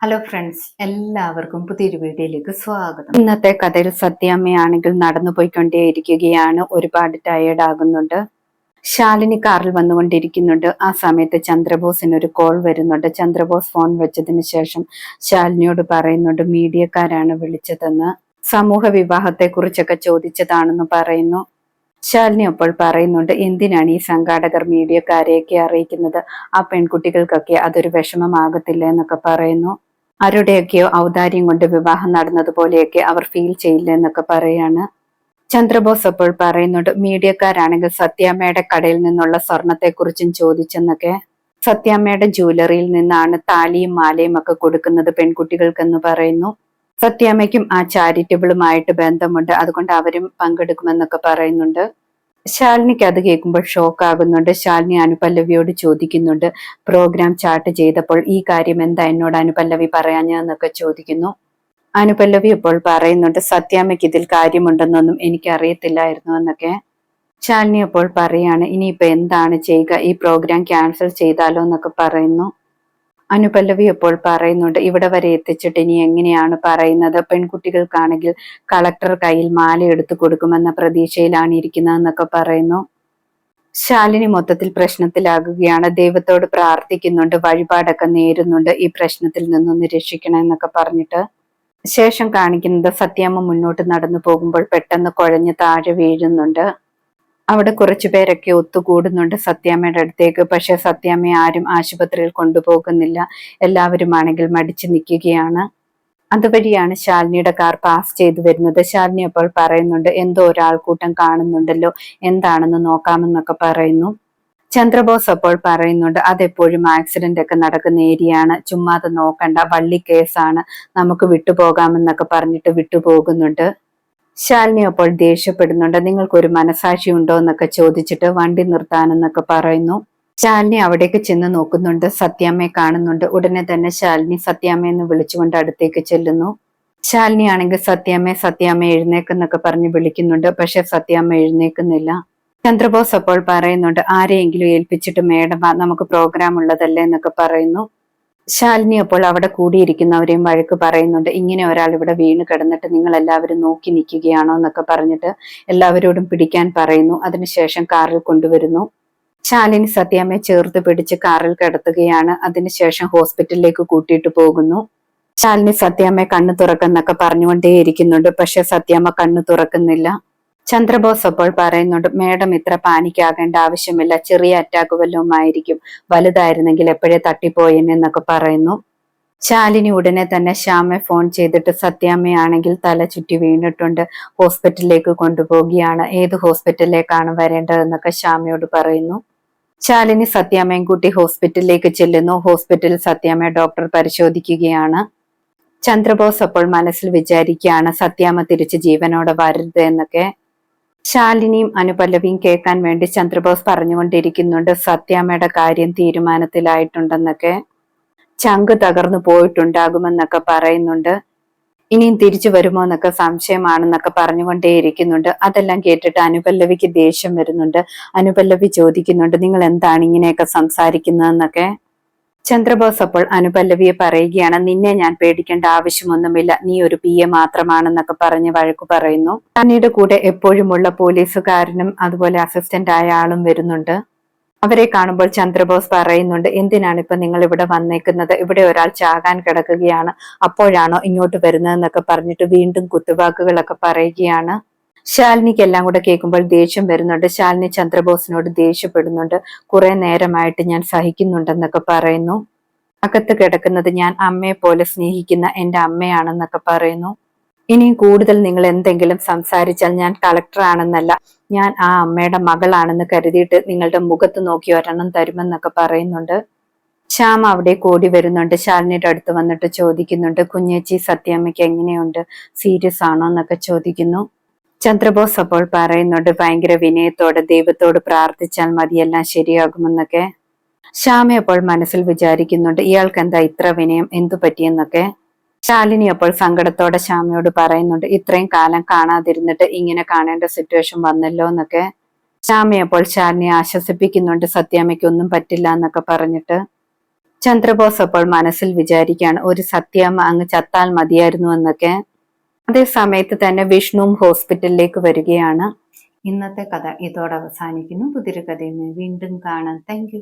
Hello friends എല്ലാവർക്കും പുതിയൊരു വീഡിയോയിലേക്ക് സ്വാഗതം. ഇന്നത്തെ കഥയിൽ സത്യാമ്മയാണെങ്കിൽ നടന്നു പോയിക്കൊണ്ടേയിരിക്കുകയാണ്. ഒരുപാട് ടയേർഡ് ആകുന്നുണ്ട്. ശാലിനി കാറിൽ വന്നുകൊണ്ടിരിക്കുന്നുണ്ട്. ആ സമയത്ത് ചന്ദ്രബോസിന് ഒരു കോൾ വരുന്നുണ്ട്. ചന്ദ്രബോസ് ഫോൺ വെച്ചതിന് ശേഷം ശാലിനിയോട് പറയുന്നുണ്ട് മീഡിയക്കാരാണ് വിളിച്ചതെന്ന്. സമൂഹ വിവാഹത്തെ കുറിച്ചൊക്കെ ചോദിച്ചതാണെന്ന് പറയുന്നു. ശാലിനി അപ്പോൾ പറയുന്നുണ്ട് എന്തിനാണ് ഈ സംഘാടകർ മീഡിയക്കാരെയൊക്കെ അറിയിക്കുന്നത്? ആ പെൺകുട്ടികൾക്കൊക്കെ അതൊരു വിഷമമാകത്തില്ല എന്നൊക്കെ പറയുന്നു. ആരുടെയൊക്കെയോ ഔദാര്യം കൊണ്ട് വിവാഹം നടന്നതുപോലെയൊക്കെ അവർ ഫീൽ ചെയ്യില്ല എന്നൊക്കെ പറയാണ്. ചന്ദ്രബോസ് അപ്പോൾ പറയുന്നുണ്ട് മീഡിയക്കാരാണെങ്കിൽ സത്യാമ്മയുടെ കടയിൽ നിന്നുള്ള സ്വർണത്തെക്കുറിച്ചും ചോദിച്ചെന്നൊക്കെ. സത്യാമ്മയുടെ ജ്വല്ലറിയിൽ നിന്നാണ് താലിയും മാലയും ഒക്കെ കൊടുക്കുന്നത് പെൺകുട്ടികൾക്കെന്ന് പറയുന്നു. സത്യാമ്മയ്ക്കും ആ ചാരിറ്റബിളുമായിട്ട് ബന്ധമുണ്ട് അതുകൊണ്ട് അവരും പങ്കെടുക്കുമെന്നൊക്കെ പറയുന്നുണ്ട്. ശാലിനിക്ക് അത് കേൾക്കുമ്പോൾ ഷോക്ക് ആകുന്നുണ്ട് ശാലിനി അനുപല്ലവിയോട് ചോദിക്കുന്നുണ്ട് പ്രോഗ്രാം ചാർട്ട് ചെയ്തപ്പോൾ ഈ കാര്യം എന്താ? എന്നോട് അനുപല്ലവി പറയാഞ്ഞതെന്നൊക്കെ ചോദിക്കുന്നു. അനുപല്ലവി ഇപ്പോൾ പറയുന്നുണ്ട് സത്യാമ്മയ്ക്ക് ഇതിൽ കാര്യമുണ്ടെന്നൊന്നും എനിക്ക് അറിയത്തില്ലായിരുന്നു എന്നൊക്കെ. ശാലിനി അപ്പോൾ പറയാണ് ഇനിയിപ്പോ എന്താണ് ചെയ്യുക? ഈ പ്രോഗ്രാം ക്യാൻസൽ ചെയ്താലോ എന്നൊക്കെ പറയുന്നു. അനുപല്ലവി എപ്പോൾ പറയുന്നുണ്ട് ഇവിടെ വരെ എത്തിച്ചിട്ട് ഇനി എങ്ങനെയാണ് പറയുന്നത്? പെൺകുട്ടികൾക്കാണെങ്കിൽ കളക്ടർ കയ്യിൽ മാല എടുത്തു കൊടുക്കുമെന്ന പ്രതീക്ഷയിലാണ് ഇരിക്കുന്നതെന്നൊക്കെ പറയുന്നു. ശാലിനി മൊത്തത്തിൽ പ്രശ്നത്തിലാകുകയാണ്. ദൈവത്തോട് പ്രാർത്ഥിക്കുന്നുണ്ട് വഴിപാടൊക്കെ നേരുന്നുണ്ട്. ഈ പ്രശ്നത്തിൽ നിന്നൊന്ന് രക്ഷിക്കണം എന്നൊക്കെ പറഞ്ഞിട്ട് ശേഷം കാണിക്കുന്നത് സത്യാമ്മ മുന്നോട്ട് നടന്നു പോകുമ്പോൾ പെട്ടെന്ന് കുഴഞ്ഞ് താഴെ വീഴുന്നുണ്ട്. അവിടെ കുറച്ചു പേരൊക്കെ ഒത്തുകൂടുന്നുണ്ട് സത്യാമ്മയുടെ അടുത്തേക്ക്. പക്ഷെ സത്യാമ്മയെ ആരും ആശുപത്രിയിൽ കൊണ്ടുപോകുന്നില്ല. എല്ലാവരും ആണെങ്കിൽ മടിച്ചു നിൽക്കുകയാണ്. അതുവഴിയാണ് ശാലിനിയുടെ കാർ പാസ് ചെയ്തു വരുന്നത്. ശാലിനി അപ്പോൾ പറയുന്നുണ്ട് എന്തോ ഒരാൾക്കൂട്ടം കാണുന്നുണ്ടല്ലോ. എന്താണെന്ന് നോക്കാമെന്നൊക്കെ പറയുന്നു. ചന്ദ്രബോസ് അപ്പോൾ പറയുന്നുണ്ട് അതെപ്പോഴും ആക്സിഡന്റ് ഒക്കെ നടക്കുന്ന ഏരിയയാണ് ചുമ്മാതെ നോക്കണ്ട. വള്ളി കേസാണ് നമുക്ക് വിട്ടുപോകാമെന്നൊക്കെ പറഞ്ഞിട്ട് വിട്ടുപോകുന്നുണ്ട്. ശാലിനി അപ്പോൾ ദേഷ്യപ്പെടുന്നുണ്ട്. നിങ്ങൾക്കൊരു മനസാക്ഷി ഉണ്ടോ? എന്നൊക്കെ ചോദിച്ചിട്ട് വണ്ടി നിർത്താനെന്നൊക്കെ പറയുന്നു. ശാലിനി അവിടേക്ക് ചെന്ന് നോക്കുന്നുണ്ട്. സത്യാമ്മയെ കാണുന്നുണ്ട്. ഉടനെ തന്നെ ശാലിനി സത്യാമ്മയെന്ന് വിളിച്ചുകൊണ്ട് അടുത്തേക്ക് ചെല്ലുന്നു. ശാലിനി ആണെങ്കിൽ സത്യാമ്മയെ സത്യാമ്മ എഴുന്നേക്കെന്നൊക്കെ പറഞ്ഞ് വിളിക്കുന്നുണ്ട്. പക്ഷെ സത്യാമ്മ എഴുന്നേക്കുന്നില്ല. ചന്ദ്രബോസ് അപ്പോൾ പറയുന്നുണ്ട് ആരെയെങ്കിലും ഏൽപ്പിച്ചിട്ട് മേഡം നമുക്ക് പ്രോഗ്രാം ഉള്ളതല്ലേ? എന്നൊക്കെ പറയുന്നു. ശാലിനി അപ്പോൾ അവിടെ കൂടിയിരിക്കുന്നവരെയും വഴക്ക് പറയുന്നുണ്ട്. ഇങ്ങനെ ഒരാൾ ഇവിടെ വീണ് കിടന്നിട്ട് നിങ്ങൾ എല്ലാവരും നോക്കി നിൽക്കുകയാണോ എന്നൊക്കെ പറഞ്ഞിട്ട് എല്ലാവരോടും പിടിക്കാൻ പറയുന്നു. അതിനുശേഷം കാറിൽ കൊണ്ടുവരുന്നു. ശാലിനി സത്യാമ്മയെ ചേർത്ത് പിടിച്ച് കാറിൽ കിടത്തുകയാണ്. അതിനുശേഷം ഹോസ്പിറ്റലിലേക്ക് കൂട്ടിയിട്ട് പോകുന്നു. ശാലിനി സത്യാമ്മയെ കണ്ണു തുറക്കെന്നൊക്കെ പറഞ്ഞുകൊണ്ടേയിരിക്കുന്നുണ്ട്. പക്ഷെ സത്യാമ്മ കണ്ണു തുറക്കുന്നില്ല. ചന്ദ്രബോസ് അപ്പോൾ പറയുന്നുണ്ട് മേഡം ഇത്ര പാനിക്കാകേണ്ട ആവശ്യമില്ല. ചെറിയ അറ്റാക്ക് വല്ലതും ആയിരിക്കും വലുതായിരുന്നെങ്കിൽ എപ്പോഴേ തട്ടിപ്പോയെന്നൊക്കെ പറയുന്നു. ശാലിനി ഉടനെ തന്നെ ശ്യാമെ ഫോൺ ചെയ്തിട്ട് സത്യാമ്മയാണെങ്കിൽ തല ചുറ്റി വീണിട്ടുണ്ട്. ഹോസ്പിറ്റലിലേക്ക് കൊണ്ടുപോവുകയാണ്. ഏത് ഹോസ്പിറ്റലിലേക്കാണ് വരേണ്ടതെന്നൊക്കെ ശ്യാമയോട് പറയുന്നു. ശാലിനി സത്യാമ്മയും കൂട്ടി ഹോസ്പിറ്റലിലേക്ക് ചെല്ലുന്നു. ഹോസ്പിറ്റലിൽ സത്യാമ്മയെ ഡോക്ടർ പരിശോധിക്കുകയാണ്. ചന്ദ്രബോസ് അപ്പോൾ മനസ്സിൽ വിചാരിക്കുകയാണ് സത്യാമ്മ തിരിച്ച് ജീവനോടെ വരരുത് എന്നൊക്കെ. ശാലിനിയും അനുപല്ലവിയും കേൾക്കാൻ വേണ്ടി ചന്ദ്രബോസ് പറഞ്ഞുകൊണ്ടിരിക്കുന്നുണ്ട്. സത്യാമ്മയുടെ കാര്യം തീരുമാനത്തിലായിട്ടുണ്ടെന്നൊക്കെ. ചങ്ക് തകർന്നു പോയിട്ടുണ്ടാകുമെന്നൊക്കെ പറയുന്നുണ്ട്. ഇനിയും തിരിച്ചു വരുമോ എന്നൊക്കെ സംശയമാണെന്നൊക്കെ പറഞ്ഞുകൊണ്ടേയിരിക്കുന്നുണ്ട്. അതെല്ലാം കേട്ടിട്ട് അനുപല്ലവിക്ക് ദേഷ്യം വരുന്നുണ്ട്. അനുപല്ലവി ചോദിക്കുന്നുണ്ട് നിങ്ങൾ എന്താണ് ഇങ്ങനെയൊക്കെ സംസാരിക്കുന്നതെന്നൊക്കെ? ചന്ദ്രബോസ് അപ്പോൾ അനുപല്ലവിയെ പറയുകയാണ് നിന്നെ ഞാൻ പേടിക്കേണ്ട ആവശ്യമൊന്നുമില്ല. നീ ഒരു പി എ മാത്രമാണെന്നൊക്കെ പറഞ്ഞ് വഴക്കു പറയുന്നു. തന്നിയുടെ കൂടെ എപ്പോഴുമുള്ള പോലീസുകാരനും അതുപോലെ അസിസ്റ്റന്റ് ആയ ആളും വരുന്നുണ്ട്. അവരെ കാണുമ്പോൾ ചന്ദ്രബോസ് പറയുന്നുണ്ട് എന്തിനാണ് ഇപ്പൊ നിങ്ങൾ ഇവിടെ വന്നേക്കുന്നത്? ഇവിടെ ഒരാൾ ചാകാൻ കിടക്കുകയാണ്. അപ്പോഴാണോ ഇങ്ങോട്ട് വരുന്നതെന്നൊക്കെ പറഞ്ഞിട്ട് വീണ്ടും കുത്തുവാക്കുകളൊക്കെ പറയുകയാണ്. ശാലിനിക്ക് എല്ലാം കൂടെ കേൾക്കുമ്പോൾ ദേഷ്യം വരുന്നുണ്ട്. ശാലിനി ചന്ദ്രബോസിനോട് ദേഷ്യപ്പെടുന്നുണ്ട്. കുറെ നേരമായിട്ട് ഞാൻ സഹിക്കുന്നുണ്ടെന്നൊക്കെ പറയുന്നു. അകത്ത് കിടക്കുന്നത് ഞാൻ അമ്മയെ പോലെ സ്നേഹിക്കുന്ന എന്റെ അമ്മയാണെന്നൊക്കെ പറയുന്നു. ഇനിയും കൂടുതൽ നിങ്ങൾ എന്തെങ്കിലും സംസാരിച്ചാൽ ഞാൻ കളക്ടർ ആണെന്നല്ല ഞാൻ ആ അമ്മയുടെ മകളാണെന്ന് കരുതിയിട്ട് നിങ്ങളുടെ മുഖത്ത് നോക്കി ഒരെണ്ണം തരുമെന്നൊക്കെ പറയുന്നുണ്ട്. ശ്യാമ അവിടെ കൂടി വരുന്നുണ്ട്. ശാലിനിയുടെ അടുത്ത് വന്നിട്ട് ചോദിക്കുന്നുണ്ട് കുഞ്ഞേച്ചി സത്യാമ്മയ്ക്ക് എങ്ങനെയുണ്ട്? സീരിയസ് ആണോ? എന്നൊക്കെ ചോദിക്കുന്നു. ചന്ദ്രബോസ് അപ്പോൾ പറയുന്നുണ്ട് ഭയങ്കര വിനയത്തോടെ ദൈവത്തോട് പ്രാർത്ഥിച്ചാൽ മതിയെല്ലാം ശരിയാകുമെന്നൊക്കെ. ശ്യാമ അപ്പോൾ മനസ്സിൽ വിചാരിക്കുന്നുണ്ട് ഇയാൾക്ക് എന്താ ഇത്ര വിനയം? എന്തു പറ്റിയെന്നൊക്കെ? ശാലിനി അപ്പോൾ സങ്കടത്തോടെ ശ്യാമയോട് പറയുന്നുണ്ട് ഇത്രയും കാലം കാണാതിരുന്നിട്ട് ഇങ്ങനെ കാണേണ്ട സിറ്റുവേഷൻ വന്നല്ലോ എന്നൊക്കെ. ശ്യാമ അപ്പോൾ ശാലിനിയെ ആശ്വസിപ്പിക്കുന്നുണ്ട് സത്യാമ്മയ്ക്ക് ഒന്നും പറ്റില്ല എന്നൊക്കെ പറഞ്ഞിട്ട്. ചന്ദ്രബോസ് അപ്പോൾ മനസ്സിൽ വിചാരിക്കുകയാണ് ഒരു സത്യാമ്മ അങ്ങ് ചത്താൽ മതിയായിരുന്നു എന്നൊക്കെ. അതേ സമയത്ത് തന്നെ വിഷ്ണുവും ഹോസ്പിറ്റലിലേക്ക് വരികയാണ്. ഇന്നത്തെ കഥ ഇതോടെ അവസാനിക്കുന്നു. പുതിയൊരു കഥയുമായി വീണ്ടും കാണാം. താങ്ക്